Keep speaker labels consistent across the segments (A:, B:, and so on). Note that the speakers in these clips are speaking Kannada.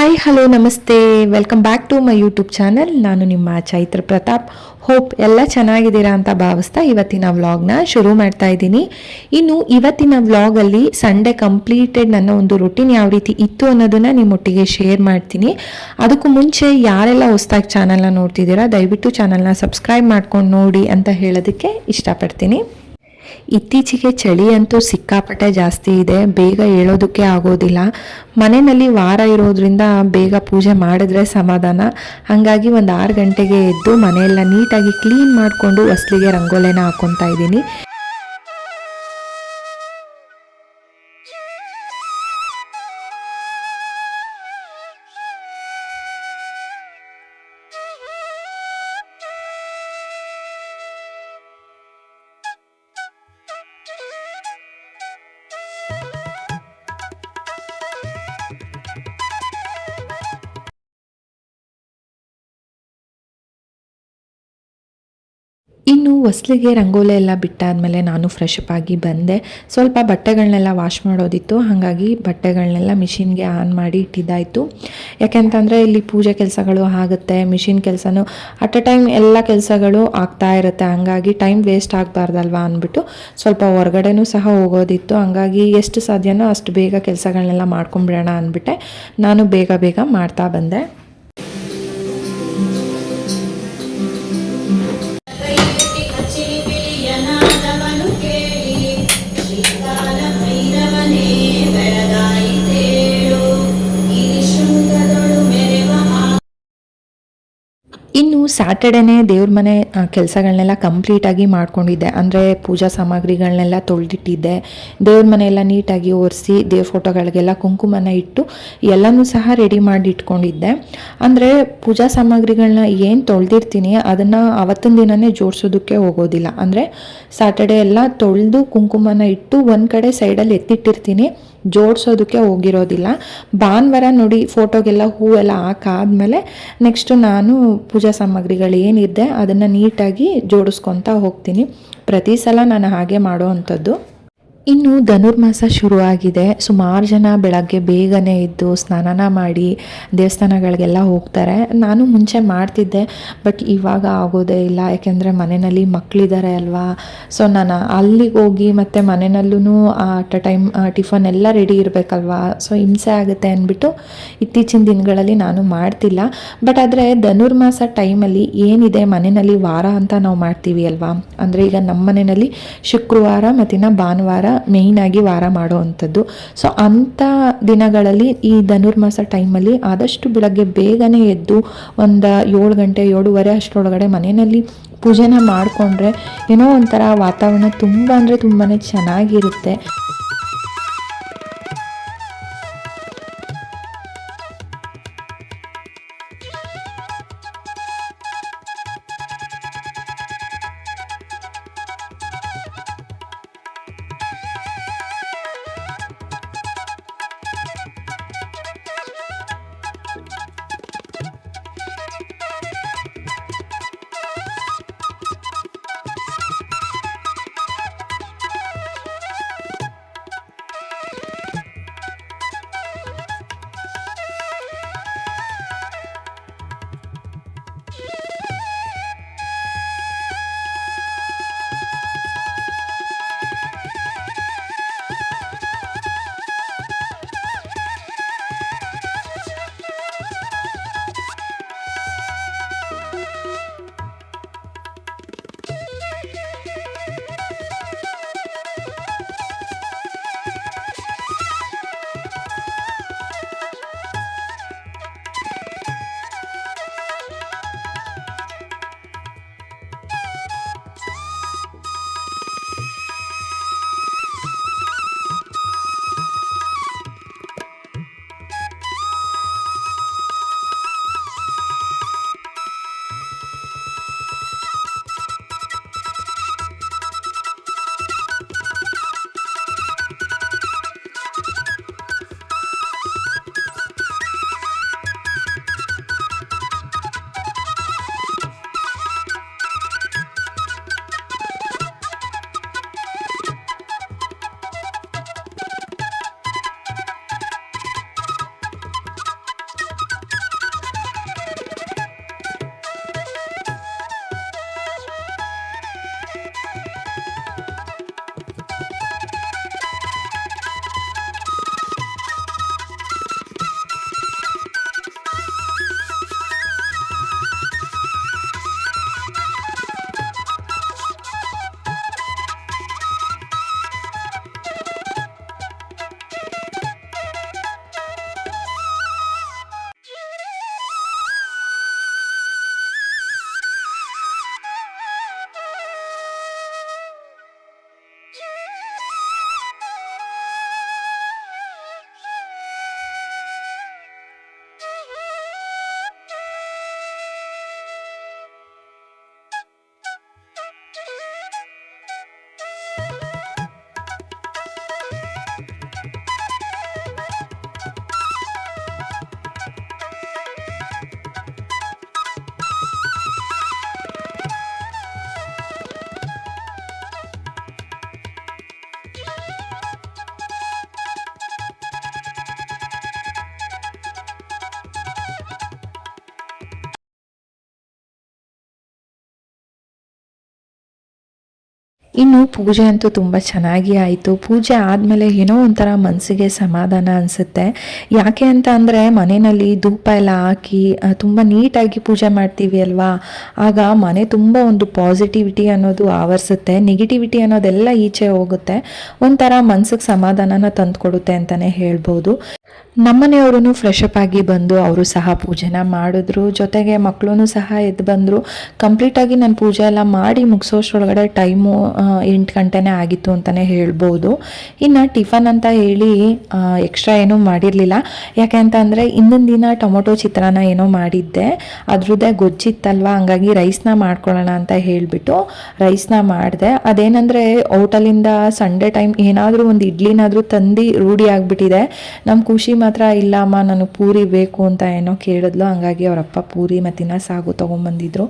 A: ಹಾಯ್ ಹಲೋ ನಮಸ್ತೆ. Welcome back to my YouTube channel ನಾನು ನಿಮ್ಮ ಚೈತ್ರ ಪ್ರತಾಪ್. ಹೋಪ್ ಎಲ್ಲ ಚೆನ್ನಾಗಿದ್ದೀರಾ ಅಂತ ಭಾವಿಸ್ತಾ ಇವತ್ತಿನ ವ್ಲಾಗ್ನ ಶುರು ಮಾಡ್ತಾ ಇದ್ದೀನಿ. ಇನ್ನು ಇವತ್ತಿನ ವ್ಲಾಗಲ್ಲಿ ಸಂಡೇ ಕಂಪ್ಲೀಟೆಡ್ ನನ್ನ ಒಂದು ರೊಟೀನ್ ಯಾವ ರೀತಿ ಇತ್ತು ಅನ್ನೋದನ್ನು ನಿಮ್ಮೊಟ್ಟಿಗೆ ಶೇರ್ ಮಾಡ್ತೀನಿ. ಅದಕ್ಕೂ ಮುಂಚೆ ಯಾರೆಲ್ಲ ಹೊಸ್ದಾಗಿ ಚಾನಲ್ನ ನೋಡ್ತಿದ್ದೀರಾ, ದಯವಿಟ್ಟು ಚಾನಲ್ನ ಸಬ್ಸ್ಕ್ರೈಬ್ ಮಾಡ್ಕೊಂಡು ನೋಡಿ ಅಂತ ಹೇಳೋದಕ್ಕೆ ಇಷ್ಟಪಡ್ತೀನಿ. ಇತ್ತೀಚೆಗೆ ಚಳಿ ಅಂತೂ ಸಿಕ್ಕಾಪಟ್ಟೆ ಜಾಸ್ತಿ ಇದೆ. ಬೇಗ ಹೇಳೋದಕ್ಕೆ ಆಗೋದಿಲ್ಲ. ಮನೆಯಲ್ಲಿ ವಾರ ಇರೋದ್ರಿಂದ ಬೇಗ ಪೂಜೆ ಮಾಡಿದ್ರೆ ಸಮಾಧಾನ. ಹಾಗಾಗಿ ಒಂದು ಆರು ಗಂಟೆಗೆ ಎದ್ದು ಮನೆಯೆಲ್ಲ ನೀಟಾಗಿ ಕ್ಲೀನ್ ಮಾಡಿಕೊಂಡು, ಹೊಸ್ಲಿಗೆ ರಂಗೋಲೆನ ಹಾಕ್ಕೊತಾ ಇದ್ದೀನಿ. ಇನ್ನು ಹೊಸ್ಲಿಗೆ ರಂಗೋಲೆ ಎಲ್ಲ ಬಿಟ್ಟಾದಮೇಲೆ ನಾನು ಫ್ರೆಶ್ ಅಪ್ ಆಗಿ ಬಂದೆ. ಸ್ವಲ್ಪ ಬಟ್ಟೆಗಳನ್ನೆಲ್ಲ ವಾಶ್ ಮಾಡೋದಿತ್ತು. ಹಾಗಾಗಿ ಬಟ್ಟೆಗಳನ್ನೆಲ್ಲ ಮಿಷಿನ್ಗೆ ಆನ್ ಮಾಡಿ ಇಟ್ಟಿದ್ದಾಯಿತು. ಯಾಕೆಂತಂದರೆ ಇಲ್ಲಿ ಪೂಜೆ ಕೆಲಸಗಳು ಆಗುತ್ತೆ. ಮಿಷಿನ್ ಕೆಲಸನೂ ಅಟ್ ಅ ಟೈಮ್ ಎಲ್ಲ ಕೆಲಸಗಳು ಆಗ್ತಾ ಇರುತ್ತೆ. ಹಂಗಾಗಿ ಟೈಮ್ ವೇಸ್ಟ್ ಆಗಬಾರ್ದಲ್ವಾ ಅಂದ್ಬಿಟ್ಟು ಸ್ವಲ್ಪ ಹೊರಗಡೆನೂ ಸಹ ಹೋಗೋದಿತ್ತು. ಹಂಗಾಗಿ ಎಷ್ಟು ಸಾಧ್ಯನೋ ಅಷ್ಟು ಬೇಗ ಕೆಲಸಗಳನ್ನೆಲ್ಲ ಮಾಡ್ಕೊಂಬಿಡೋಣ ಅಂದ್ಬಿಟ್ಟೆ. ನಾನು ಬೇಗ ಬೇಗ ಮಾಡ್ತಾ ಬಂದೆ. ಇನ್ನು ಸ್ಯಾಟರ್ಡೇನೇ ದೇವ್ರ ಮನೆ ಕೆಲಸಗಳನ್ನೆಲ್ಲ ಕಂಪ್ಲೀಟಾಗಿ ಮಾಡ್ಕೊಂಡಿದ್ದೆ. ಅಂದರೆ ಪೂಜಾ ಸಾಮಗ್ರಿಗಳನ್ನೆಲ್ಲ ತೊಳೆದಿಟ್ಟಿದ್ದೆ. ದೇವ್ರ ಮನೆಯೆಲ್ಲ ನೀಟಾಗಿ ಒರೆಸಿ, ದೇವ್ರ ಫೋಟೋಗಳಿಗೆಲ್ಲ ಕುಂಕುಮನ ಇಟ್ಟು ಎಲ್ಲನೂ ಸಹ ರೆಡಿ ಮಾಡಿ ಇಟ್ಕೊಂಡಿದ್ದೆ ಅಂದರೆ ಪೂಜಾ ಸಾಮಗ್ರಿಗಳನ್ನ ಏನು ತೊಳೆದಿರ್ತೀನಿ ಅದನ್ನು ಅವತ್ತಿನ ದಿನವೇ ಜೋಡಿಸೋದಕ್ಕೆ ಹೋಗೋದಿಲ್ಲ. ಅಂದರೆ ಸ್ಯಾಟರ್ಡೇ ಎಲ್ಲ ತೊಳೆದು ಕುಂಕುಮನ ಇಟ್ಟು ಒಂದು ಕಡೆ ಸೈಡಲ್ಲಿ ಎತ್ತಿಟ್ಟಿರ್ತೀನಿ. ಜೋಡಿಸೋದಕ್ಕೆ ಹೋಗಿರೋದಿಲ್ಲ. ಭಾನುವಾರ ನೋಡಿ ಫೋಟೋಗೆಲ್ಲ ಹೂವೆಲ್ಲ ಹಾಕಾದ್ಮೇಲೆ ನೆಕ್ಸ್ಟು ನಾನು ಪೂಜಾ ಸಾಮಗ್ರಿಗಳು ಏನಿದೆ ಅದನ್ನು ನೀಟಾಗಿ ಜೋಡಿಸ್ಕೊತಾ ಹೋಗ್ತೀನಿ. ಪ್ರತಿ ಸಲ ನಾನು ಹಾಗೆ ಮಾಡೋ ಅಂಥದ್ದು. ಇನ್ನು ಧನುರ್ಮಾಸ ಶುರುವಾಗಿದೆ. ಸುಮಾರು ಜನ ಬೆಳಗ್ಗೆ ಬೇಗನೆ ಎದ್ದು ಸ್ನಾನ ಮಾಡಿ ದೇವಸ್ಥಾನಗಳಿಗೆಲ್ಲ ಹೋಗ್ತಾರೆ. ನಾನು ಮುಂಚೆ ಮಾಡ್ತಿದ್ದೆ, ಬಟ್ ಇವಾಗ ಆಗೋದೇ ಇಲ್ಲ. ಯಾಕೆಂದರೆ ಮನೆಯಲ್ಲಿ ಮಕ್ಕಳಿದ್ದಾರೆ ಅಲ್ವಾ? ಸೊ ನಾನು ಅಲ್ಲಿಗೆ ಹೋಗಿ ಮತ್ತು ಮನೆಯಲ್ಲೂ ಅಟ್ ಅ ಟೈಮ್ ಟಿಫನ್ ಎಲ್ಲ ರೆಡಿ ಇರಬೇಕಲ್ವಾ? ಸೊ ಹಿಂಸೆ ಆಗುತ್ತೆ ಅಂದ್ಬಿಟ್ಟು ಇತ್ತೀಚಿನ ದಿನಗಳಲ್ಲಿ ನಾನು ಮಾಡ್ತಿಲ್ಲ. ಬಟ್ ಆದರೆ ಧನುರ್ಮಾಸ ಟೈಮಲ್ಲಿ ಏನಿದೆ ಮನೆಯಲ್ಲಿ ವಾರ ಅಂತ ನಾವು ಮಾಡ್ತೀವಿ ಅಲ್ವಾ? ಅಂದರೆ ಈಗ ನಮ್ಮ ಮನೆಯಲ್ಲಿ ಶುಕ್ರವಾರ ಮತ್ತಿನ ಭಾನುವಾರ ಮೇಯ್ನಾಗಿ ವಾರ ಮಾಡೋ ಅಂಥದ್ದು ಸೊ ಅಂಥ ದಿನಗಳಲ್ಲಿ ಈ ಧನುರ್ಮಾಸ ಟೈಮಲ್ಲಿ ಆದಷ್ಟು ಬೆಳಗ್ಗೆ ಬೇಗನೆ ಎದ್ದು ಒಂದು ಏಳು ಗಂಟೆ, ಏಳುವರೆ ಅಷ್ಟರೊಳಗಡೆ ಮನೆಯಲ್ಲಿ ಪೂಜೆನ ಮಾಡಿಕೊಂಡ್ರೆ ಏನೋ ಒಂಥರ ವಾತಾವರಣ ತುಂಬ ಅಂದರೆ ತುಂಬಾ ಚೆನ್ನಾಗಿರುತ್ತೆ. ಇನ್ನು ಪೂಜೆ ಅಂತೂ ತುಂಬ ಚೆನ್ನಾಗಿ ಆಯಿತು. ಪೂಜೆ ಆದಮೇಲೆ ಏನೋ ಒಂಥರ ಮನಸ್ಸಿಗೆ ಸಮಾಧಾನ ಅನಿಸುತ್ತೆ. ಯಾಕೆ ಅಂತ ಅಂದರೆ ಮನೆಯಲ್ಲಿ ಧೂಪ ಎಲ್ಲ ಹಾಕಿ ತುಂಬ ನೀಟಾಗಿ ಪೂಜೆ ಮಾಡ್ತೀವಿ ಅಲ್ವಾ? ಆಗ ಮನೆ ತುಂಬ ಒಂದು ಪಾಸಿಟಿವಿಟಿ ಅನ್ನೋದು ಆವರಿಸುತ್ತೆ. ನೆಗೆಟಿವಿಟಿ ಅನ್ನೋದೆಲ್ಲ ಈಚೆ ಹೋಗುತ್ತೆ. ಒಂಥರ ಮನ್ಸಿಗೆ ಸಮಾಧಾನನ ತಂದುಕೊಡುತ್ತೆ ಅಂತಲೇ ಹೇಳ್ಬೋದು. ನಮ್ಮನೆಯವರು ಫ್ರೆಶ್ ಅಪ್ ಆಗಿ ಬಂದು ಅವರು ಸಹ ಪೂಜೆನ ಮಾಡಿದ್ರು. ಜೊತೆಗೆ ಮಕ್ಕಳೂ ಸಹ ಎದ್ದು ಬಂದರು. ಕಂಪ್ಲೀಟಾಗಿ ನಾನು ಪೂಜೆ ಎಲ್ಲ ಮಾಡಿ ಮುಗಿಸೋಷ್ಟ್ರೊಳಗಡೆ ಟೈಮು ಎಂಟು ಗಂಟೆನೇ ಆಗಿತ್ತು ಅಂತಲೇ ಹೇಳ್ಬೋದು. ಇನ್ನು ಟಿಫನ್ ಅಂತ ಹೇಳಿ ಎಕ್ಸ್ಟ್ರಾ ಏನೂ ಮಾಡಿರಲಿಲ್ಲ. ಯಾಕೆ ಅಂತ ಅಂದರೆ ಇನ್ನೊಂದು ದಿನ ಟೊಮೊಟೊ ಚಿತ್ರಾನ್ನ ಏನೋ ಮಾಡಿದ್ದೆ. ಅದ್ರದ್ದೇ ಗೊಜ್ಜಿತ್ತಲ್ವ? ಹಂಗಾಗಿ ರೈಸ್ನ ಮಾಡ್ಕೊಳ್ಳೋಣ ಅಂತ ಹೇಳಿಬಿಟ್ಟು ರೈಸ್ನ ಮಾಡಿದೆ. ಅದೇನಂದರೆ ಔಟಲಿಂದ ಸಂಡೇ ಟೈಮ್ ಏನಾದರೂ ಒಂದು ಇಡ್ಲಿನಾದರೂ ತಂದು ರೂಢಿ ಆಗಿಬಿಟ್ಟಿದೆ. ನಮ್ಮ ಖುಷಿ ಮಾತ್ರ ಇಲ್ಲ, ಅಮ್ಮ ನನಗೆ ಪೂರಿ ಬೇಕು ಅಂತ ಏನೋ ಕೇಳಿದ್ಲು. ಹಂಗಾಗಿ ಅವರಪ್ಪ ಪೂರಿ ಮತ್ತು ಇನ್ನ ಸಾಗು ತೊಗೊಂಬಂದಿದ್ರು.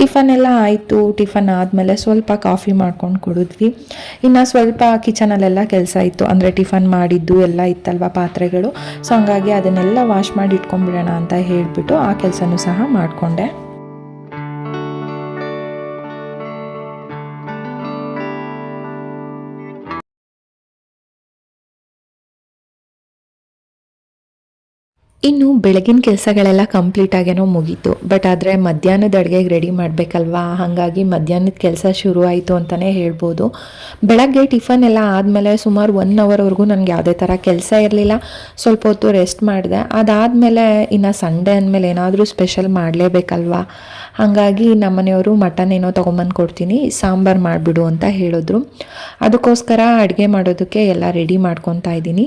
A: ಟಿಫನ್ ಎಲ್ಲ ಆಯಿತು. ಟಿಫನ್ ಆದಮೇಲೆ ಸ್ವಲ್ಪ ಕಾಫಿ ಮಾಡ್ಕೊಂಡು ಕುಡಿದ್ವಿ. ಇನ್ನು ಸ್ವಲ್ಪ ಕಿಚನಲ್ಲೆಲ್ಲ ಕೆಲಸ ಇತ್ತು. ಅಂದರೆ ಟಿಫನ್ ಮಾಡಿದ್ದು ಎಲ್ಲ ಇತ್ತಲ್ವ ಪಾತ್ರೆಗಳು. ಸೊ ಹಂಗಾಗಿ ಅದನ್ನೆಲ್ಲ ವಾಶ್ ಮಾಡಿ ಇಟ್ಕೊಂಡ್ಬಿಡೋಣ ಅಂತ ಹೇಳಿಬಿಟ್ಟು ಆ ಕೆಲಸನೂ ಸಹ ಮಾಡಿಕೊಂಡೆ. ಇನ್ನು ಬೆಳಗಿನ ಕೆಲಸಗಳೆಲ್ಲ ಕಂಪ್ಲೀಟ್ ಆಗೇನೋ ಮುಗೀತು. ಬಟ್ ಆದರೆ ಮಧ್ಯಾಹ್ನದ ಅಡುಗೆಗೆ ರೆಡಿ ಮಾಡಬೇಕಲ್ವಾ? ಹಾಗಾಗಿ ಮಧ್ಯಾಹ್ನದ ಕೆಲಸ ಶುರು ಆಯಿತು ಅಂತಲೇ ಹೇಳ್ಬೋದು. ಬೆಳಗ್ಗೆ ಟಿಫನ್ ಎಲ್ಲ ಆದಮೇಲೆ ಸುಮಾರು ಒನ್ ಅವರ್ವರೆಗೂ ನನಗೆ ಯಾವುದೇ ಥರ ಕೆಲಸ ಇರಲಿಲ್ಲ. ಸ್ವಲ್ಪ ಹೊತ್ತು ರೆಸ್ಟ್ ಮಾಡಿದೆ. ಅದಾದಮೇಲೆ ಇನ್ನು ಸಂಡೇ ಅಂದಮೇಲೆ ಏನಾದರೂ ಸ್ಪೆಷಲ್ ಮಾಡಲೇಬೇಕಲ್ವಾ? ಹಾಗಾಗಿ ನಮ್ಮನೆಯವರು ಮಟನ್ ಏನೋ ತೊಗೊಂಬಂದು ಕೊಡ್ತೀನಿ, ಸಾಂಬಾರು ಮಾಡಿಬಿಡು ಅಂತ ಹೇಳಿದ್ರು. ಅದಕ್ಕೋಸ್ಕರ ಅಡುಗೆ ಮಾಡೋದಕ್ಕೆ ಎಲ್ಲ ರೆಡಿ ಮಾಡ್ಕೊತಾ ಇದ್ದೀನಿ.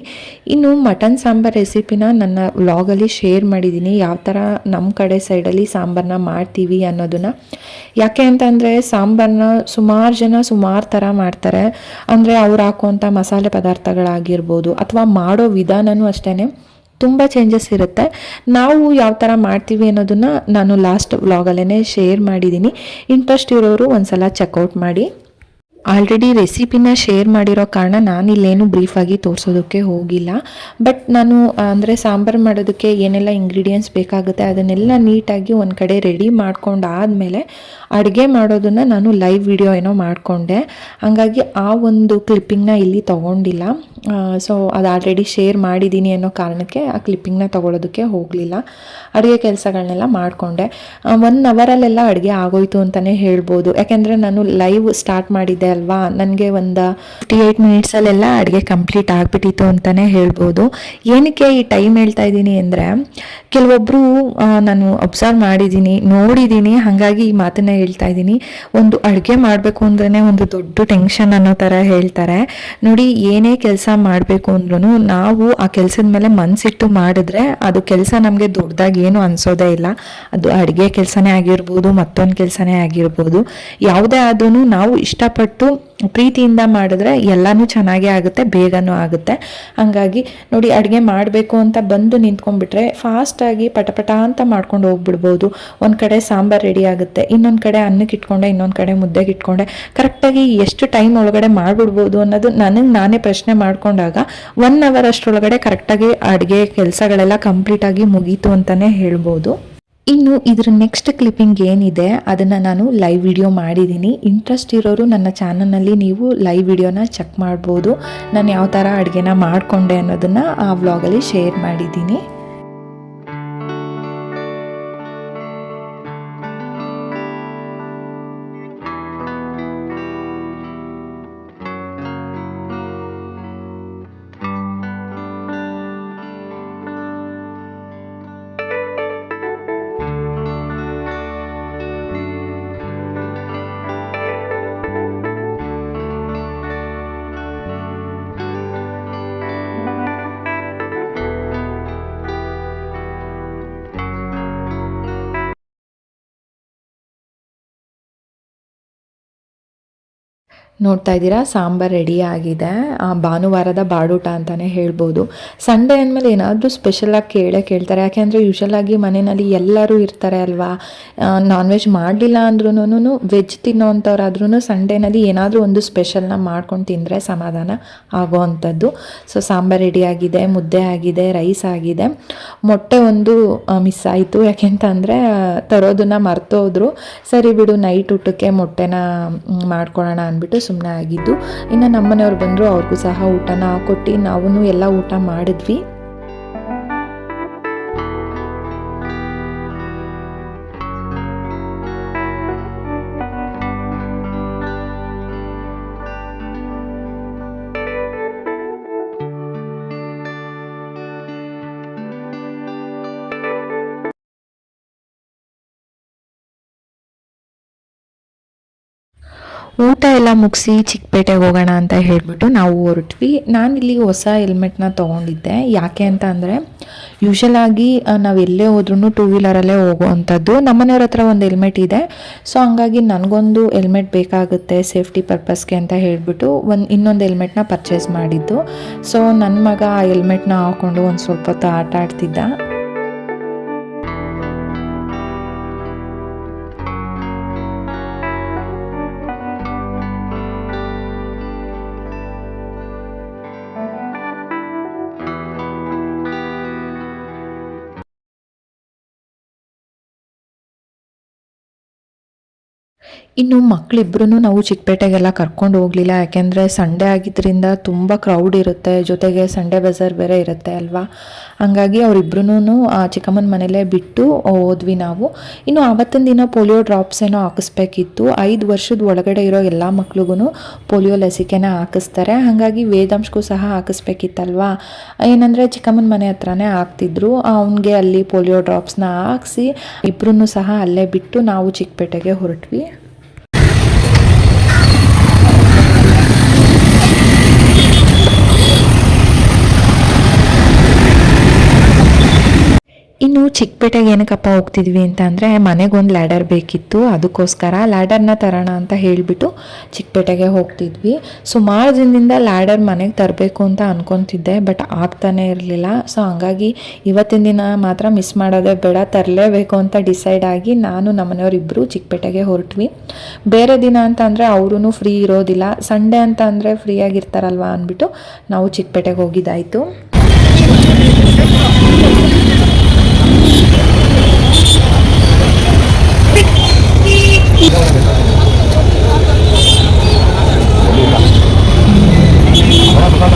A: ಇನ್ನು ಮಟನ್ ಸಾಂಬಾರ್ ರೆಸಿಪಿನ ನನ್ನ ವ್ಲಾಗಲ್ಲಿ ಶೇರ್ ಮಾಡಿದ್ದೀನಿ, ಯಾವ ಥರ ನಮ್ಮ ಕಡೆ ಸೈಡಲ್ಲಿ ಸಾಂಬಾರನ್ನ ಮಾಡ್ತೀವಿ ಅನ್ನೋದನ್ನು. ಯಾಕೆ ಅಂತಂದರೆ ಸಾಂಬಾರನ್ನ ಸುಮಾರು ಜನ ಸುಮಾರು ಥರ ಮಾಡ್ತಾರೆ. ಅಂದರೆ ಅವ್ರು ಹಾಕುವಂಥ ಮಸಾಲೆ ಪದಾರ್ಥಗಳಾಗಿರ್ಬೋದು ಅಥವಾ ಮಾಡೋ ವಿಧಾನವೂ ಅಷ್ಟೇ ತುಂಬ ಚೇಂಜಸ್ ಇರುತ್ತೆ. ನಾವು ಯಾವ ಥರ ಮಾಡ್ತೀವಿ ಅನ್ನೋದನ್ನು ನಾನು ಲಾಸ್ಟ್ ವ್ಲಾಗಲ್ಲೇ ಶೇರ್ ಮಾಡಿದ್ದೀನಿ. ಇಂಟ್ರೆಸ್ಟ್ ಇರೋರು ಒಂದ್ಸಲ ಚೆಕ್ಔಟ್ ಮಾಡಿ. ಆಲ್ರೆಡಿ ರೆಸಿಪಿನ ಶೇರ್ ಮಾಡಿರೋ ಕಾರಣ ನಾನು ಇಲ್ಲೇನು ಬ್ರೀಫಾಗಿ ತೋರಿಸೋದಕ್ಕೆ ಹೋಗಿಲ್ಲ. ಬಟ್ ನಾನು ಅಂದರೆ ಸಾಂಬಾರು ಮಾಡೋದಕ್ಕೆ ಏನೆಲ್ಲ ಇಂಗ್ರೀಡಿಯೆಂಟ್ಸ್ ಬೇಕಾಗುತ್ತೆ ಅದನ್ನೆಲ್ಲ ನೀಟಾಗಿ ಒಂದು ಕಡೆ ರೆಡಿ ಮಾಡ್ಕೊಂಡು ಆದಮೇಲೆ ಅಡುಗೆ ಮಾಡೋದನ್ನು ನಾನು ಲೈವ್ ವಿಡಿಯೋ ಏನೋ ಮಾಡಿಕೊಂಡೆ. ಹಾಗಾಗಿ ಆ ಒಂದು ಕ್ಲಿಪ್ಪಿಂಗ್ನ ಇಲ್ಲಿ ತೊಗೊಂಡಿಲ್ಲ. ಸೊ ಅದು ಆಲ್ರೆಡಿ ಶೇರ್ ಮಾಡಿದ್ದೀನಿ ಅನ್ನೋ ಕಾರಣಕ್ಕೆ ಆ ಕ್ಲಿಪ್ಪಿಂಗ್ನ ತೊಗೊಳೋದಕ್ಕೆ ಹೋಗಲಿಲ್ಲ. ಅಡುಗೆ ಕೆಲಸಗಳನ್ನೆಲ್ಲ ಮಾಡಿಕೊಂಡೆ. ಒನ್ ಅವರಲ್ಲೆಲ್ಲ ಅಡುಗೆ ಆಗೋಯ್ತು ಅಂತಲೇ ಹೇಳ್ಬೋದು. ಯಾಕೆಂದರೆ ನಾನು ಲೈವ್ ಸ್ಟಾರ್ಟ್ ಮಾಡಿದ್ದೆ ಅಲ್ವಾ? ನನಗೆ ಒಂದು ಫಿಫ್ಟಿ ಏಯ್ಟ್ ಮಿನಿಟ್ಸಲ್ಲೆಲ್ಲ ಅಡುಗೆ ಕಂಪ್ಲೀಟ್ ಆಗಿಬಿಟ್ಟಿತ್ತು ಅಂತಲೇ ಹೇಳ್ಬೋದು. ಏನಕ್ಕೆ ಈ ಟೈಮ್ ಹೇಳ್ತಾ ಇದ್ದೀನಿ ಅಂದರೆ ಕೆಲವೊಬ್ಬರು ನಾನು ಅಬ್ಸರ್ವ್ ಮಾಡಿದ್ದೀನಿ, ನೋಡಿದ್ದೀನಿ, ಹಾಗಾಗಿ ಈ ಮಾತನ್ನ ಹೇಳ್ತಾ ಇದ್ದೀನಿ. ಒಂದು ಅಡುಗೆ ಮಾಡಬೇಕು ಅಂದ್ರೆ ಒಂದು ದೊಡ್ಡ ಟೆನ್ಷನ್ ಅನ್ನೋ ಥರ ಹೇಳ್ತಾರೆ. ನೋಡಿ, ಏನೇ ಕೆಲಸ ಮಾಡಬೇಕು ಅಂದ್ರೂ ನಾವು ಆ ಕೆಲಸದ ಮೇಲೆ ಮನಸ್ಸಿಟ್ಟು ಮಾಡಿದ್ರೆ ಅದು ಕೆಲಸ ನಮಗೆ ದೊಡ್ಡದಾಗಿ ಏನು ಅನಿಸೋದೇ ಇಲ್ಲ. ಅದು ಅಡುಗೆ ಕೆಲಸನೇ ಆಗಿರ್ಬೋದು, ಮತ್ತೊಂದು ಕೆಲಸನೇ ಆಗಿರ್ಬೋದು. ಯಾವುದೇ ಆದ್ರೂ ನಾವು ಇಷ್ಟಪಟ್ಟು ಪ್ರೀತಿಯಿಂದ ಮಾಡಿದ್ರೆ ಎಲ್ಲನೂ ಚೆನ್ನಾಗೇ ಆಗುತ್ತೆ, ಬೇಗನೂ ಆಗುತ್ತೆ. ಹಾಗಾಗಿ ನೋಡಿ, ಅಡುಗೆ ಮಾಡಬೇಕು ಅಂತ ಬಂದು ನಿಂತ್ಕೊಂಡ್ಬಿಟ್ರೆ ಫಾಸ್ಟಾಗಿ ಪಟಪಟ ಅಂತ ಮಾಡ್ಕೊಂಡು ಹೋಗ್ಬಿಡ್ಬೋದು. ಒಂದು ಕಡೆ ಸಾಂಬಾರು ರೆಡಿ ಆಗುತ್ತೆ, ಇನ್ನೊಂದು ಕಡೆ ಅನ್ನಕ್ಕೆ ಇಟ್ಕೊಂಡೆ, ಇನ್ನೊಂದು ಕಡೆ ಮುದ್ದೆಗೆ ಇಟ್ಕೊಂಡೆ. ಕರೆಕ್ಟಾಗಿ ಎಷ್ಟು ಟೈಮ್ ಒಳಗಡೆ ಮಾಡಿಬಿಡ್ಬೋದು ಅನ್ನೋದು ನನಗೆ ನಾನೇ ಪ್ರಶ್ನೆ ಮಾಡಿಕೊಂಡಾಗ ಒನ್ ಅವರ್ ಅಷ್ಟರೊಳಗಡೆ ಕರೆಕ್ಟಾಗಿ ಅಡುಗೆ ಕೆಲಸಗಳೆಲ್ಲ ಕಂಪ್ಲೀಟಾಗಿ ಮುಗೀತು ಅಂತಲೇ ಹೇಳ್ಬೋದು. ಇನ್ನು ಇದರ ನೆಕ್ಸ್ಟ್ ಕ್ಲಿಪ್ಪಿಂಗ್ ಏನಿದೆ, ಅದನ್ನು ನಾನು ಲೈವ್ ವಿಡಿಯೋ ಮಾಡಿದ್ದೀನಿ ಇಂಟ್ರೆಸ್ಟ್ ಇರೋರು ನನ್ನ ಚಾನಲ್ನಲ್ಲಿ ನೀವು ಲೈವ್ ವಿಡಿಯೋನ ಚೆಕ್ ಮಾಡ್ಬೋದು. ನಾನು ಯಾವ ಥರ ಅಡುಗೆನ ಮಾಡಿಕೊಂಡೆ ಅನ್ನೋದನ್ನು ಆ ವ್ಲಾಗಲ್ಲಿ ಶೇರ್ ಮಾಡಿದ್ದೀನಿ ನೋಡ್ತಾ ಇದ್ದೀರಾ? ಸಾಂಬಾರು ರೆಡಿ ಆಗಿದೆ. ಭಾನುವಾರದ ಬಾಡೂಟ ಅಂತಲೇ ಹೇಳ್ಬೋದು. ಸಂಡೇ ಅಂದಮೇಲೆ ಏನಾದರೂ ಸ್ಪೆಷಲಾಗಿ ಕೇಳೇ ಕೇಳ್ತಾರೆ. ಯಾಕೆಂದರೆ ಯೂಶಲಾಗಿ ಮನೆಯಲ್ಲಿ ಎಲ್ಲರೂ ಇರ್ತಾರೆ ಅಲ್ವಾ? ನಾನ್ ವೆಜ್ ಮಾಡಲಿಲ್ಲ ಅಂದ್ರೂ ವೆಜ್ ತಿನ್ನೋವಂಥವ್ರಾದ್ರೂ ಸಂಡೇನಲ್ಲಿ ಏನಾದರೂ ಒಂದು ಸ್ಪೆಷಲ್ನ ಮಾಡ್ಕೊಂಡು ತಿಂದರೆ ಸಮಾಧಾನ ಆಗೋ ಅಂಥದ್ದು ಸೊ ಸಾಂಬಾರು ರೆಡಿ ಆಗಿದೆ, ಮುದ್ದೆ ಆಗಿದೆ ರೈಸ್ ಆಗಿದೆ. ಮೊಟ್ಟೆ ಒಂದು ಮಿಸ್ ಆಯಿತು. ಯಾಕೆಂತಂದರೆ ತರೋದನ್ನು ಮರ್ತೋದ್ರು. ಸರಿ ಬಿಡು ನೈಟ್ ಊಟಕ್ಕೆ ಮೊಟ್ಟೆನ ಮಾಡ್ಕೊಳ್ಳೋಣ ಅಂದ್ಬಿಟ್ಟು ಸುಮ್ಮನೆ ಆಗಿದ್ದು ಇನ್ನು ನಮ್ಮನೆಯವ್ರು ಬಂದರು ಅವ್ರಿಗೂ ಸಹ ಊಟನ ಕೊಟ್ಟು ನಾವೂ ಎಲ್ಲ ಊಟ ಮಾಡಿದ್ವಿ. ಊಟ ಎಲ್ಲ ಮುಗಿಸಿ ಚಿಕ್ಕಪೇಟೆಗೆ ಹೋಗೋಣ ಅಂತ ಹೇಳಿಬಿಟ್ಟು ನಾವು ಹೊರಟ್ವಿ. ನಾನಿಲ್ಲಿ ಹೊಸ ಹೆಲ್ಮೆಟ್ನ ತೊಗೊಂಡಿದ್ದೆ. ಯಾಕೆ ಅಂತ ಅಂದರೆ ಯೂಶಲ್ ಆಗಿ ನಾವು ಎಲ್ಲೇ ಹೋದ್ರೂ ಟೂ ವೀಲರಲ್ಲೇ ಹೋಗುವಂಥದ್ದು. ನಮ್ಮನೆಯವ್ರ ಹತ್ರ ಒಂದು ಹೆಲ್ಮೆಟ್ ಇದೆ. ಸೊ ಹಂಗಾಗಿ ನನಗೊಂದು ಹೆಲ್ಮೆಟ್ ಬೇಕಾಗುತ್ತೆ ಸೇಫ್ಟಿ ಪರ್ಪಸ್ಗೆ ಅಂತ ಹೇಳಿಬಿಟ್ಟು ಒಂದು, ಇನ್ನೊಂದು ಹೆಲ್ಮೆಟ್ನ ಪರ್ಚೇಸ್ ಮಾಡಿದ್ದು. ಸೊ ನನ್ನ ಮಗ ಆ ಹೆಲ್ಮೆಟ್ನ ಹಾಕ್ಕೊಂಡು ಒಂದು ಸ್ವಲ್ಪ ಹೊತ್ತು ಆಟ ಆಡ್ತಿದ್ದ. ಇನ್ನು ಮಕ್ಕಳಿಬ್ರು ನಾವು ಚಿಕ್ಕಪೇಟೆಗೆಲ್ಲ ಕರ್ಕೊಂಡು ಹೋಗಲಿಲ್ಲ. ಯಾಕೆಂದರೆ ಸಂಡೇ ಆಗಿದ್ದರಿಂದ ತುಂಬ ಕ್ರೌಡ್ ಇರುತ್ತೆ. ಜೊತೆಗೆ ಸಂಡೇ ಬಜಾರ್ ಬೇರೆ ಇರುತ್ತೆ ಅಲ್ವಾ? ಹಾಗಾಗಿ ಅವರಿಬ್ರು ಚಿಕ್ಕಮ್ಮನ ಮನೇಲೇ ಬಿಟ್ಟು ಹೋದ್ವಿ ನಾವು. ಇನ್ನು ಆವತ್ತಿನ ದಿನ ಪೋಲಿಯೋ ಡ್ರಾಪ್ಸ್ ಏನೋ ಹಾಕಿಸ್ಬೇಕಿತ್ತು. ಐದು ವರ್ಷದ ಒಳಗಡೆ ಇರೋ ಎಲ್ಲ ಮಕ್ಳಿಗೂ ಪೋಲಿಯೋ ಲಸಿಕೆನ ಹಾಕಿಸ್ತಾರೆ. ಹಾಗಾಗಿ ವೇದಾಂಶಗೂ ಸಹ ಹಾಕಿಸ್ಬೇಕಿತ್ತಲ್ವಾ? ಏನಂದರೆ ಚಿಕ್ಕಮ್ಮನ ಮನೆ ಹತ್ರನೇ ಹಾಕ್ತಿದ್ರು. ಅವನಿಗೆ ಅಲ್ಲಿ ಪೋಲಿಯೋ ಡ್ರಾಪ್ಸ್ನ ಹಾಕಿಸಿ ಇಬ್ಬರೂ ಸಹ ಅಲ್ಲೇ ಬಿಟ್ಟು ನಾವು ಚಿಕ್ಕಪೇಟೆಗೆ ಹೊರಟ್ವಿ. ಇನ್ನು ಚಿಕ್ಕಪೇಟೆಗೆ ಏನಕ್ಕಪ್ಪ ಹೋಗ್ತಿದ್ವಿ ಅಂತ ಅಂದರೆ ಮನೆಗೊಂದು ಲ್ಯಾಡರ್ ಬೇಕಿತ್ತು, ಅದಕ್ಕೋಸ್ಕರ ಲ್ಯಾಡರ್ನ ತರೋಣ ಅಂತ ಹೇಳಿಬಿಟ್ಟು ಚಿಕ್ಕಪೇಟೆಗೆ ಹೋಗ್ತಿದ್ವಿ. ಸುಮಾರು ದಿನದಿಂದ ಲ್ಯಾಡರ್ ಮನೆಗೆ ತರಬೇಕು ಅಂತ ಅಂದ್ಕೊತಿದ್ದೆ ಬಟ್ ಆಗ್ತಾನೆ ಇರಲಿಲ್ಲ. ಸೊ ಹಂಗಾಗಿ ಇವತ್ತಿನ ದಿನ ಮಾತ್ರ ಮಿಸ್ ಮಾಡೋದೇ ಬೇಡ, ತರಲೇಬೇಕು ಅಂತ ಡಿಸೈಡ್ ಆಗಿ ನಾನು ನಮ್ಮನೆಯವರಿಬ್ಬರು ಚಿಕ್ಕಪೇಟೆಗೆ ಹೊರಟ್ವಿ. ಬೇರೆ ದಿನ ಅಂತ ಅಂದರೆ ಅವರೂ ಫ್ರೀ ಇರೋದಿಲ್ಲ. ಸಂಡೇ ಅಂತ ಅಂದರೆ ಫ್ರೀ ಆಗಿರ್ತಾರಲ್ವ ಅಂದ್ಬಿಟ್ಟು ನಾವು ಚಿಕ್ಕಪೇಟೆಗೆ ಹೋಗಿದ್ದಾಯಿತು. Thank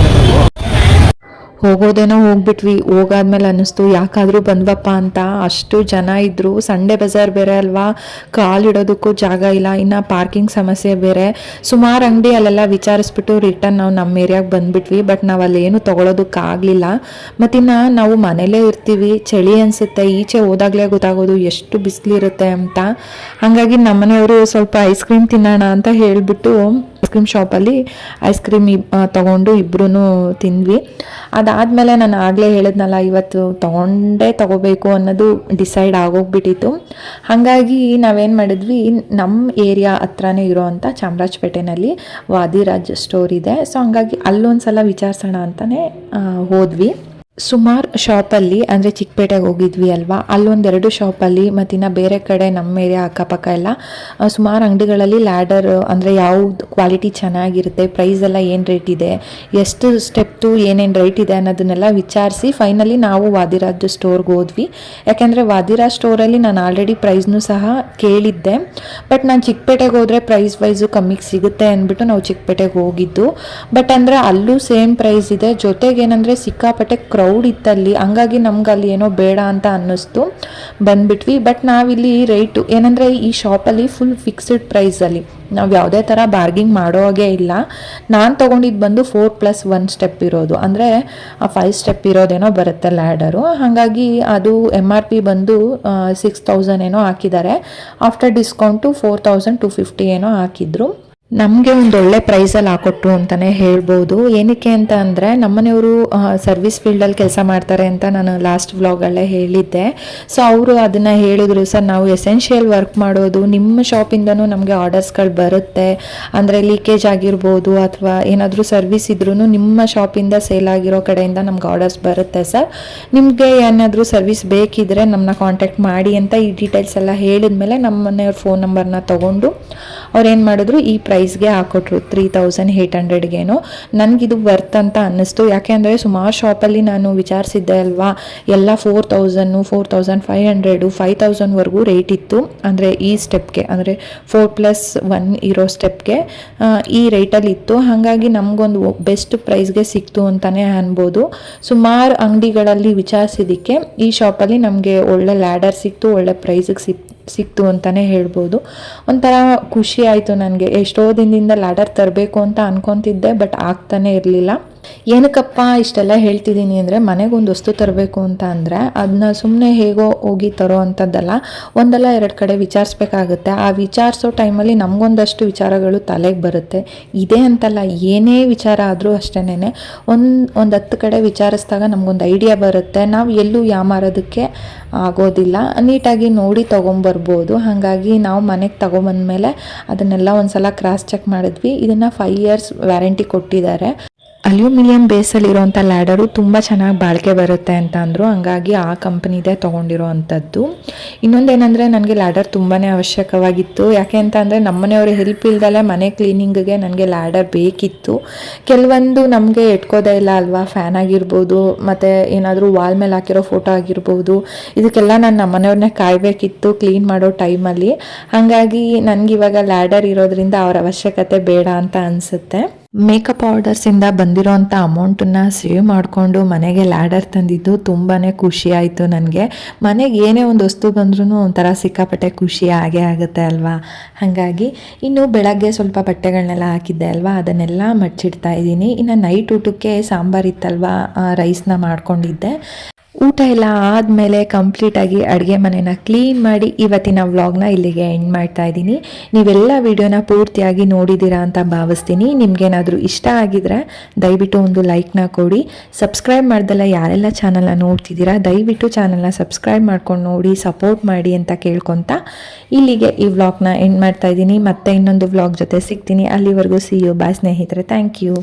A: you. ಹೋಗೋದೇನೋ ಹೋಗ್ಬಿಟ್ವಿ, ಹೋಗಾದ್ಮೇಲೆ ಅನ್ನಿಸ್ತು, ಯಾಕಾದರೂ ಬಂದ್ವಪ್ಪ ಅಂತ. ಅಷ್ಟು ಜನ ಇದ್ದರು ಸಂಡೇ ಬಜಾರ್ ಬೇರೆ ಅಲ್ವಾ? ಕಾಲಿಡೋದಕ್ಕೂ ಜಾಗ ಇಲ್ಲ. ಇನ್ನು ಪಾರ್ಕಿಂಗ್ ಸಮಸ್ಯೆ ಬೇರೆ. ಸುಮಾರು ಅಂಗಡಿ ಅಲ್ಲೆಲ್ಲ ವಿಚಾರಿಸ್ಬಿಟ್ಟು ರಿಟರ್ನ್ ನಾವು ನಮ್ಮ ಏರಿಯಾಗೆ ಬಂದ್ಬಿಟ್ವಿ. ಬಟ್ ನಾವು ಅಲ್ಲಿ ಏನು ತೊಗೊಳೋದಕ್ಕಾಗಲಿಲ್ಲ ಮತ್ತಿನ್ನು ನಾವು ಮನೇಲೇ ಇರ್ತೀವಿ. ಚಳಿ ಅನಿಸುತ್ತೆ. ಈಚೆ ಹೋದಾಗಲೇ ಗೊತ್ತಾಗೋದು ಎಷ್ಟು ಬಿಸಿಲಿರುತ್ತೆ ಅಂತ. ಹಾಗಾಗಿ ನಮ್ಮನೆಯವರು ಸ್ವಲ್ಪ ಐಸ್ ಕ್ರೀಮ್ ತಿನ್ನೋಣ ಅಂತ ಹೇಳಿಬಿಟ್ಟು ಐಸ್ ಕ್ರೀಮ್ ಶಾಪಲ್ಲಿ ಐಸ್ ಕ್ರೀಮ್ ತೊಗೊಂಡು ಇಬ್ಬರೂ ತಿಂದ್ವಿ. ಅದಾದಮೇಲೆ ನಾನು ಆಗಲೇ ಹೇಳಿದ್ನಲ್ಲ, ಇವತ್ತು ತೊಗೊಂಡೇ ತೊಗೋಬೇಕು ಅನ್ನೋದು ಡಿಸೈಡ್ ಆಗೋಗ್ಬಿಟ್ಟಿತ್ತು. ಹಾಗಾಗಿ ನಾವೇನು ಮಾಡಿದ್ವಿ ನಮ್ಮ ಏರಿಯಾ ಹತ್ರನೇ ಇರೋ ಅಂಥ ಚಾಮರಾಜಪೇಟೆನಲ್ಲಿ ವಾದಿರಾಜ್ ಸ್ಟೋರ್ ಇದೆ. ಸೊ ಹಂಗಾಗಿ ಅಲ್ಲೊಂದು ಸಲ ವಿಚಾರಿಸೋಣ ಅಂತಲೇ ಹೋದ್ವಿ. ಸುಮಾರು ಶಾಪಲ್ಲಿ, ಅಂದರೆ ಚಿಕ್ಕಪೇಟೆಗೆ ಹೋಗಿದ್ವಿ ಅಲ್ವಾ? ಅಲ್ಲೊಂದೆರಡು ಶಾಪಲ್ಲಿ ಮತ್ತಿನ್ನು ಬೇರೆ ಕಡೆ ನಮ್ಮ ಏರಿಯಾ ಅಕ್ಕಪಕ್ಕ ಎಲ್ಲ ಸುಮಾರು ಅಂಗಡಿಗಳಲ್ಲಿ ಲ್ಯಾಡರ್ ಅಂದರೆ ಯಾವ್ದು ಕ್ವಾಲಿಟಿ ಚೆನ್ನಾಗಿರುತ್ತೆ ಪ್ರೈಸ್ ಎಲ್ಲ ಏನು ರೇಟ್ ಇದೆ, ಎಷ್ಟು ಸ್ಟೆಪ್ತು ಏನೇನು ರೇಟ್ ಇದೆ ಅನ್ನೋದನ್ನೆಲ್ಲ ವಿಚಾರಿಸಿ ಫೈನಲಿ ನಾವು ವಾದಿರಾಜ್ ಸ್ಟೋರ್ಗೆ ಹೋದ್ವಿ. ಯಾಕೆಂದರೆ ವಾದಿರಾಜ್ ಸ್ಟೋರಲ್ಲಿ ನಾನು ಆಲ್ರೆಡಿ ಪ್ರೈಸ್ನೂ ಸಹ ಕೇಳಿದ್ದೆ ಬಟ್ ನಾನು ಚಿಕ್ಕಪೇಟೆಗೆ ಹೋದರೆ ಪ್ರೈಸ್ ವೈಸು ಕಮ್ಮಿಗೆ ಸಿಗುತ್ತೆ ಅಂದ್ಬಿಟ್ಟು ನಾವು ಚಿಕ್ಕಪೇಟೆಗೆ ಹೋಗಿದ್ದು. ಬಟ್ ಅಂದರೆ ಅಲ್ಲೂ ಸೇಮ್ ಪ್ರೈಸ್ ಇದೆ, ಜೊತೆಗೆ ಏನಂದರೆ ಸಿಕ್ಕಾಪಟ್ಟೆ ಕ್ರೌಡ್ ಇತ್ತಲ್ಲಿ, ಹಂಗಾಗಿ ನಮ್ಗೆ ಅಲ್ಲಿ ಏನೋ ಬೇಡ ಅಂತ ಅನ್ನಿಸ್ತು. ಬಂದ್ಬಿಟ್ವಿ. ಬಟ್ ನಾವಿಲ್ಲಿ ರೇಟು ಏನಂದರೆ ಈ ಶಾಪಲ್ಲಿ ಫುಲ್ ಫಿಕ್ಸ್ಡ್ ಪ್ರೈಸಲ್ಲಿ ನಾವು ಯಾವುದೇ ಥರ ಬಾರ್ಗಿಂಗ್ ಮಾಡೋ ಹಾಗೆ ಇಲ್ಲ. ನಾನು ತೊಗೊಂಡಿದ್ದು ಬಂದು ಫೋರ್ ಪ್ಲಸ್ ಒನ್ ಸ್ಟೆಪ್ ಇರೋದು. ಅಂದರೆ ಫೈವ್ ಸ್ಟೆಪ್ ಇರೋದೇನೋ ಬರುತ್ತೆ ಲ್ಯಾಡರು ಹಾಗಾಗಿ ಅದು ಎಂ ಆರ್ ಪಿ ಬಂದು ಸಿಕ್ಸ್ ತೌಸಂಡ್ ಏನೋ ಹಾಕಿದ್ದಾರೆ. After discount four thousand two fifty ಏನೋ ಹಾಕಿದ್ರು. ನಮಗೆ ಒಂದು ಒಳ್ಳೆ ಪ್ರೈಸಲ್ಲಿ ಹಾಕೊಟ್ರು ಅಂತಲೇ ಹೇಳ್ಬೋದು. ಏನಕ್ಕೆ ಅಂತ ಅಂದರೆ ನಮ್ಮನೆಯವರು ಸರ್ವಿಸ್ ಫೀಲ್ಡಲ್ಲಿ ಕೆಲಸ ಮಾಡ್ತಾರೆ ಅಂತ ನಾನು ಲಾಸ್ಟ್ ವ್ಲಾಗಲ್ಲೇ ಹೇಳಿದ್ದೆ. ಸೊ ಅವರು ಅದನ್ನು ಹೇಳಿದ್ರು, ಸರ್, ನಾವು ಎಸೆನ್ಷಿಯಲ್ ವರ್ಕ್ ಮಾಡೋದು, ನಿಮ್ಮ ಶಾಪಿಂದನೂ ನಮಗೆ ಆರ್ಡರ್ಸ್ಗಳು ಬರುತ್ತೆ. ಅಂದರೆ ಲೀಕೇಜ್ ಆಗಿರ್ಬೋದು ಅಥವಾ ಏನಾದರೂ ಸರ್ವಿಸ್ ಇದ್ರೂ ನಿಮ್ಮ ಶಾಪಿಂದ ಸೇಲ್ ಆಗಿರೋ ಕಡೆಯಿಂದ ನಮ್ಗೆ ಆರ್ಡರ್ಸ್ ಬರುತ್ತೆ, ಸರ್. ನಿಮಗೆ ಏನಾದರೂ ಸರ್ವಿಸ್ ಬೇಕಿದ್ರೆ ನಮ್ಮನ್ನ ಕಾಂಟ್ಯಾಕ್ಟ್ ಮಾಡಿ ಅಂತ ಈ ಡೀಟೇಲ್ಸ್ ಎಲ್ಲ ಹೇಳಿದ್ಮೇಲೆ ನಮ್ಮ ಮನೆಯವ್ರ ಫೋನ್ ನಂಬರ್ನ ತೊಗೊಂಡು ಅವ್ರು ಏನು ಮಾಡಿದ್ರು, ಈ ಪ್ರೈಸ್ ಪ್ರೈಸ್ಗೆ ಹಾಕೊಟ್ರು ತ್ರೀ ತೌಸಂಡ್ ಏಯ್ಟ್ ಹಂಡ್ರೆಡ್ಗೇನು ನನಗಿದು ವರ್ತ್ ಅಂತ ಅನ್ನಿಸ್ತು. ಯಾಕೆ ಅಂದರೆ ಸುಮಾರು ಶಾಪಲ್ಲಿ ನಾನು ವಿಚಾರಿಸಿದ್ದೆ ಅಲ್ವಾ? ಎಲ್ಲ four thousand four thousand five hundred five ತೌಸಂಡ್ವರೆಗೂ rate ಇತ್ತು. ಅಂದರೆ ಈ ಸ್ಟೆಪ್ಗೆ ಅಂದರೆ ಫೋರ್ ಪ್ಲಸ್ ಒನ್ ಇರೋ ಸ್ಟೆಪ್ಗೆ ಈ ರೇಟಲ್ಲಿ ಇತ್ತು. ಹಾಗಾಗಿ ನಮಗೊಂದು ಬೆಸ್ಟ್ ಪ್ರೈಸ್ಗೆ ಸಿಕ್ತು ಅಂತಲೇ ಅನ್ಬೋದು. ಸುಮಾರು ಅಂಗಡಿಗಳಲ್ಲಿ ವಿಚಾರಿಸಿದ್ದಕ್ಕೆ ಈ ಶಾಪಲ್ಲಿ ನಮಗೆ ಒಳ್ಳೆ ಲ್ಯಾಡರ್ ಸಿಕ್ತು, ಒಳ್ಳೆ ಪ್ರೈಸಿಗೆ ಸಿಕ್ ಸಿಕ್ತು ಅಂತಲೇ ಹೇಳ್ಬೋದು. ಒಂಥರ ಖುಷಿ ಆಯಿತು ನನಗೆ. ಎಷ್ಟೋ ದಿನದಿಂದ ಲ್ಯಾಡರ್ ತರಬೇಕು ಅಂತ ಅನ್ಕೊತಿದ್ದೆ ಬಟ್ ಆಗ್ತಾನೆ ಇರಲಿಲ್ಲ. ಏನಕ್ಕಪ್ಪ ಇಷ್ಟೆಲ್ಲ ಹೇಳ್ತಿದ್ದೀನಿ ಅಂದರೆ ಮನೆಗೊಂದು ವಸ್ತು ತರಬೇಕು ಅಂತ ಅಂದರೆ ಅದನ್ನ ಸುಮ್ಮನೆ ಹೇಗೋ ಹೋಗಿ ತರೋ ಅಂಥದ್ದಲ್ಲ ಒಂದಲ್ಲ ಎರಡು ಕಡೆ ವಿಚಾರಿಸ್ಬೇಕಾಗುತ್ತೆ. ಆ ವಿಚಾರಿಸೋ ಟೈಮಲ್ಲಿ ನಮಗೊಂದಷ್ಟು ವಿಚಾರಗಳು ತಲೆಗೆ ಬರುತ್ತೆ. ಇದೇ ಅಂತಲ್ಲ, ಏನೇ ವಿಚಾರ ಆದರೂ ಅಷ್ಟೇನೆ ಒಂದು ಒಂದು ಹತ್ತು ಕಡೆ ವಿಚಾರಿಸಿದಾಗ ನಮಗೊಂದು ಐಡಿಯಾ ಬರುತ್ತೆ. ನಾವು ಎಲ್ಲೂ ಯಾಮಾರೋದಕ್ಕೆ ಆಗೋದಿಲ್ಲ. ನೀಟಾಗಿ ನೋಡಿ ತೊಗೊಂಬರ್ಬೋದು. ಹಾಗಾಗಿ ನಾವು ಮನೆಗೆ ತೊಗೊಂಬಂದ್ಮೇಲೆ ಅದನ್ನೆಲ್ಲ ಒಂದು ಸಲ ಕ್ರಾಸ್ ಚೆಕ್ ಮಾಡಿದ್ವಿ. ಇದನ್ನು ಫೈವ್ ಇಯರ್ಸ್ ವ್ಯಾರಂಟಿ ಕೊಟ್ಟಿದ್ದಾರೆ. ಅಲ್ಯೂಮಿನಿಯಂ ಬೇಸಲ್ಲಿರುವಂಥ ಲ್ಯಾಡರು ತುಂಬ ಚೆನ್ನಾಗಿ ಬಾಳಿಕೆ ಬರುತ್ತೆ ಅಂತ ಅಂದರು. ಹಂಗಾಗಿ ಆ ಕಂಪ್ನಿದೇ ತೊಗೊಂಡಿರೋ ಅಂಥದ್ದು. ಇನ್ನೊಂದೇನೆಂದರೆ ನನಗೆ ಲ್ಯಾಡರ್ ತುಂಬಾ ಅವಶ್ಯಕವಾಗಿತ್ತು. ಯಾಕೆ ಅಂತ ಅಂದರೆ ನಮ್ಮನೆಯವ್ರ ಹೆಲ್ಪ್ ಇಲ್ದಲೆ ಮನೆ ಕ್ಲೀನಿಂಗ್ಗೆ ನನಗೆ ಲ್ಯಾಡರ್ ಬೇಕಿತ್ತು. ಕೆಲವೊಂದು ನಮಗೆ ಎಟ್ಕೋದೇ ಇಲ್ಲ ಅಲ್ವಾ? ಫ್ಯಾನ್ ಆಗಿರ್ಬೋದು, ಮತ್ತು ಏನಾದರೂ ವಾಲ್ ಮೇಲೆ ಹಾಕಿರೋ ಫೋಟೋ ಆಗಿರ್ಬೋದು. ಇದಕ್ಕೆಲ್ಲ ನಾನು ನಮ್ಮನೆಯವ್ರನ್ನೇ ಕಾಯಬೇಕಿತ್ತು ಕ್ಲೀನ್ ಮಾಡೋ ಟೈಮಲ್ಲಿ ಹಾಗಾಗಿ ನನಗಿವಾಗ ಲ್ಯಾಡರ್ ಇರೋದ್ರಿಂದ ಅವರ ಅವಶ್ಯಕತೆ ಬೇಡ ಅಂತ ಅನಿಸುತ್ತೆ. ಮೇಕಪ್ ಆರ್ಡರ್ಸಿಂದ ಬಂದಿರೋಂಥ ಅಮೌಂಟನ್ನು ಸೇವ್ ಮಾಡಿಕೊಂಡು ಮನೆಗೆ ಲ್ಯಾಡರ್ ತಂದಿದ್ದು ತುಂಬಾ ಖುಷಿ ಆಯಿತು ನನಗೆ. ಮನೆಗೆ ಏನೇ ಒಂದು ವಸ್ತು ಬಂದ್ರೂ ಒಂಥರ ಸಿಕ್ಕಾಪಟ್ಟೆ ಖುಷಿ ಆಗೇ ಆಗುತ್ತೆ ಅಲ್ವಾ? ಹಾಗಾಗಿ ಇನ್ನು ಬೆಳಗ್ಗೆ ಸ್ವಲ್ಪ ಬಟ್ಟೆಗಳನ್ನೆಲ್ಲ ಹಾಕಿದ್ದೆ ಅಲ್ವಾ? ಅದನ್ನೆಲ್ಲ ಮಡ್ಚಿಡ್ತಾ ಇದ್ದೀನಿ. ಇನ್ನು ನೈಟ್ ಊಟಕ್ಕೆ ಸಾಂಬಾರು ಇತ್ತಲ್ವಾ? ರೈಸ್ನ ಮಾಡ್ಕೊಂಡಿದ್ದೆ. ಊಟ ಎಲ್ಲ ಆದಮೇಲೆ ಕಂಪ್ಲೀಟಾಗಿ ಅಡುಗೆ ಮನೆನ ಕ್ಲೀನ್ ಮಾಡಿ ಇವತ್ತಿನ ವ್ಲಾಗ್ನ ಇಲ್ಲಿಗೆ ಎಂಡ್ ಮಾಡ್ತಾ ಇದ್ದೀನಿ. ನೀವೆಲ್ಲ ವಿಡಿಯೋನ ಪೂರ್ತಿಯಾಗಿ ನೋಡಿದ್ದೀರಾ ಅಂತ ಭಾವಿಸ್ತೀನಿ. ನಿಮಗೇನಾದರೂ ಇಷ್ಟ ಆಗಿದ್ರೆ ದಯವಿಟ್ಟು ಒಂದು ಲೈಕ್ನ ಕೊಡಿ. ಸಬ್ಸ್ಕ್ರೈಬ್ ಮಾಡ್ದಲ್ಲ ಯಾರೆಲ್ಲ ಚಾನಲ್ನ ನೋಡ್ತಿದ್ದೀರಾ, ದಯವಿಟ್ಟು ಚಾನಲ್ನ ಸಬ್ಸ್ಕ್ರೈಬ್ ಮಾಡ್ಕೊಂಡು ನೋಡಿ ಸಪೋರ್ಟ್ ಮಾಡಿ ಅಂತ ಕೇಳ್ಕೊತ ಇಲ್ಲಿಗೆ ಈ ವ್ಲಾಗ್ನ ಎಂಡ್ ಮಾಡ್ತಾ ಇದ್ದೀನಿ. ಮತ್ತೆ ಇನ್ನೊಂದು ವ್ಲಾಗ್ ಜೊತೆ ಸಿಗ್ತೀನಿ. ಅಲ್ಲಿವರೆಗೂ ಸಿ ಯು ಬಾಯ್ ಸ್ನೇಹಿತರೆ. Thank you